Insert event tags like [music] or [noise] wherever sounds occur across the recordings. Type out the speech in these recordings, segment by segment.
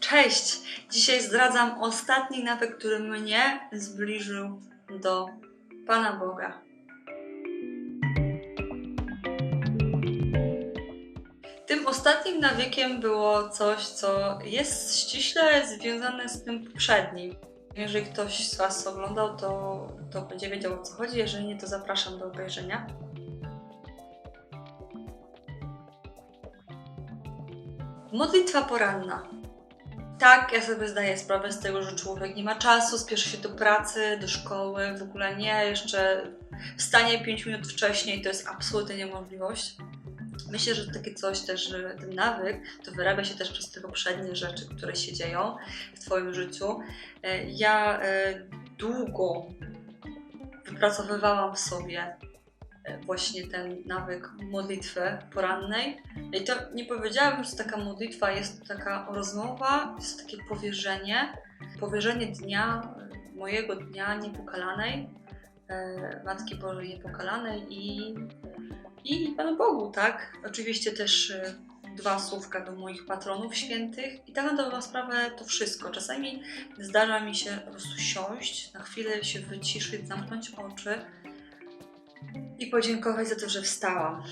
Cześć! Dzisiaj zdradzam ostatni nawyk, który mnie zbliżył do Pana Boga. Tym ostatnim nawykiem było coś, co jest ściśle związane z tym poprzednim. Jeżeli ktoś z Was oglądał, to, to będzie wiedział o co chodzi. Jeżeli nie, to zapraszam do obejrzenia. Modlitwa poranna. Tak, ja sobie zdaję sprawę z tego, że człowiek nie ma czasu, spieszy się do pracy, do szkoły, w ogóle nie, jeszcze wstanie 5 minut wcześniej to jest absolutnie niemożliwość. Myślę, że takie coś też, że ten nawyk, to wyrabia się też przez te poprzednie rzeczy, które się dzieją w Twoim życiu. E, Ja e, długo wypracowywałam w sobie właśnie ten nawyk modlitwy porannej. I to nie powiedziałabym, że taka modlitwa jest taka rozmowa, jest takie powierzenie, powierzenie dnia, e, mojego dnia niepokalanej, e, Matki Bożej niepokalanej i, i Panu Bogu, tak? Oczywiście też e, dwa słówka do moich patronów świętych i tak na dobrą sprawę to wszystko. Czasami zdarza mi się po prostu siąść, na chwilę się wyciszyć, zamknąć oczy i podziękować za to, że wstałam.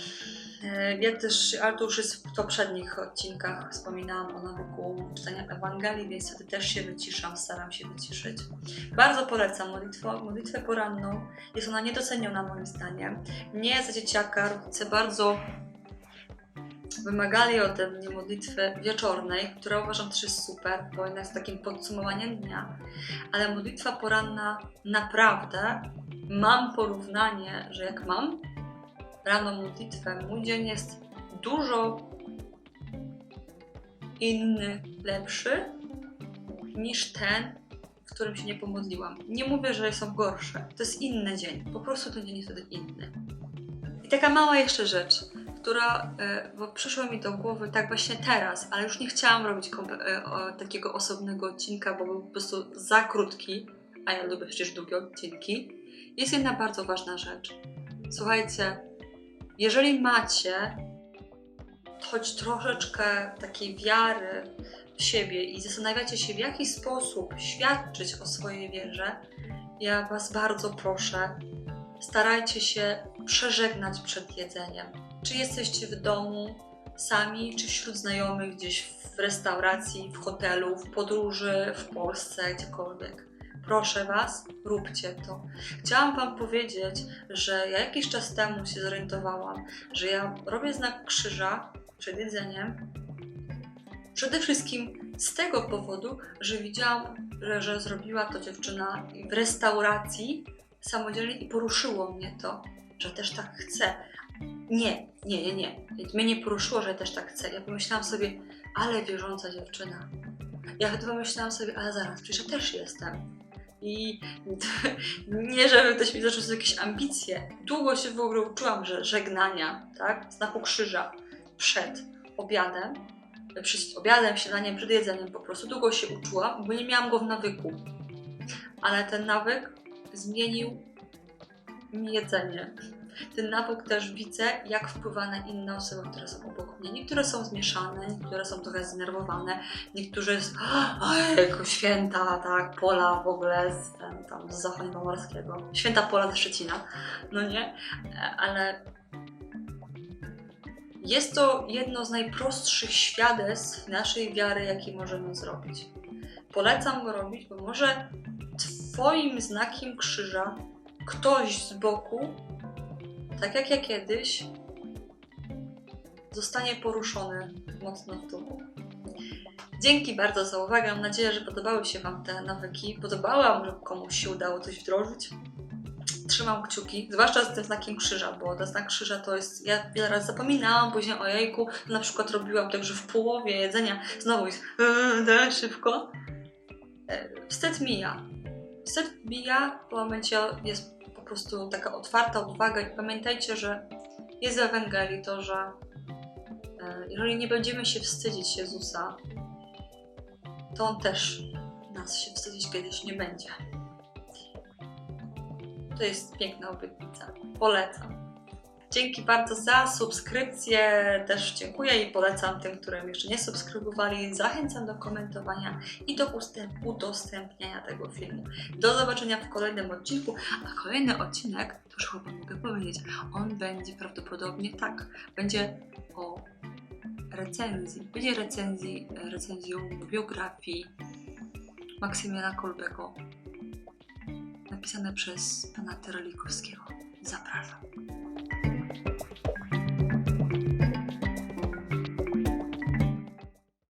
E, Ja też, ale to już jest w poprzednich odcinkach wspominałam o nawyku czytania Ewangelii, więc wtedy też się wyciszam, staram się wyciszyć. Bardzo polecam modlitwę, modlitwę poranną. Jest ona niedoceniona moim zdaniem. Mnie za dzieciaka rodzice bardzo wymagali ode mnie modlitwy wieczornej, która uważam też jest super, bo ona jest takim podsumowaniem dnia, ale modlitwa poranna naprawdę mam porównanie, że jak mam rano modlitwę, mój dzień jest dużo inny, lepszy niż ten, w którym się nie pomodliłam. Nie mówię, że są gorsze. To jest inny dzień. Po prostu ten dzień jest wtedy inny. I taka mała jeszcze rzecz, która e, bo przyszła mi do głowy tak właśnie teraz, ale już nie chciałam robić e, takiego osobnego odcinka, bo był po prostu za krótki, a ja lubię przecież długie odcinki. Jest jedna bardzo ważna rzecz. Słuchajcie, jeżeli macie choć troszeczkę takiej wiary w siebie i zastanawiacie się, w jaki sposób świadczyć o swojej wierze, ja Was bardzo proszę, starajcie się przeżegnać przed jedzeniem. Czy jesteście w domu sami, czy wśród znajomych, gdzieś w restauracji, w hotelu, w podróży, w Polsce, gdziekolwiek. Proszę Was, róbcie to. Chciałam Wam powiedzieć, że ja jakiś czas temu się zorientowałam, że ja robię znak krzyża przed jedzeniem. Przede wszystkim z tego powodu, że widziałam, że, że zrobiła to dziewczyna w restauracji samodzielnie i poruszyło mnie to, że też tak chcę. Nie, nie, nie, nie. Mnie nie poruszyło, że też tak chcę. Ja pomyślałam sobie, ale wierząca dziewczyna. Ja wtedy pomyślałam sobie, ale zaraz, przecież ja też jestem. I [laughs] nie, żeby ktoś mi zaczął jakieś ambicje. Długo się w ogóle uczyłam, że żegnania, tak, znaku krzyża przed obiadem, przed obiadem, śniadaniem, przed jedzeniem po prostu. Długo się uczyłam, bo nie miałam go w nawyku. Ale ten nawyk zmienił mi jedzenie. Ten nawyk też widzę, jak wpływa na inne osoby, które są obok mnie. Niektóre są zmieszane, niektóre są trochę zdenerwowane, niektórzy jest jako święta, tak, pola w ogóle z, ten, tam, z zachodniopomorskiego. Święta pola ze Szczecina, no nie? Ale jest to jedno z najprostszych świadectw naszej wiary, jakie możemy zrobić. Polecam go robić, bo może Twoim znakiem krzyża ktoś z boku, tak jak ja kiedyś, zostanie poruszony mocno w duchu. Dzięki bardzo za uwagę. Mam nadzieję, że podobały się Wam te nawyki. Podobała, może komuś się udało coś wdrożyć. Trzymam kciuki, zwłaszcza z tym znakiem krzyża, bo ten znak krzyża to jest. Ja wiele razy zapominałam, później o jajku, na przykład robiłam tak, że w połowie jedzenia znowu jest eee, szybko. E, Wstyd mija. Wstyd mija, w momencie jest prostu taka otwarta odwaga i pamiętajcie, że jest w Ewangelii to, że e, jeżeli nie będziemy się wstydzić Jezusa, to On też nas się wstydzić kiedyś nie będzie. To jest piękna obietnica. Polecam. Dzięki bardzo za subskrypcję. Też dziękuję i polecam tym, którym jeszcze nie subskrybowali. Zachęcam do komentowania i do udostępniania tego filmu. Do zobaczenia w kolejnym odcinku. A kolejny odcinek, to już chyba mogę powiedzieć, on będzie prawdopodobnie tak, będzie o recenzji. Będzie recenzji, recenzją biografii Maksymiliana Kolbego napisane przez pana Terelikowskiego. Zapraszam.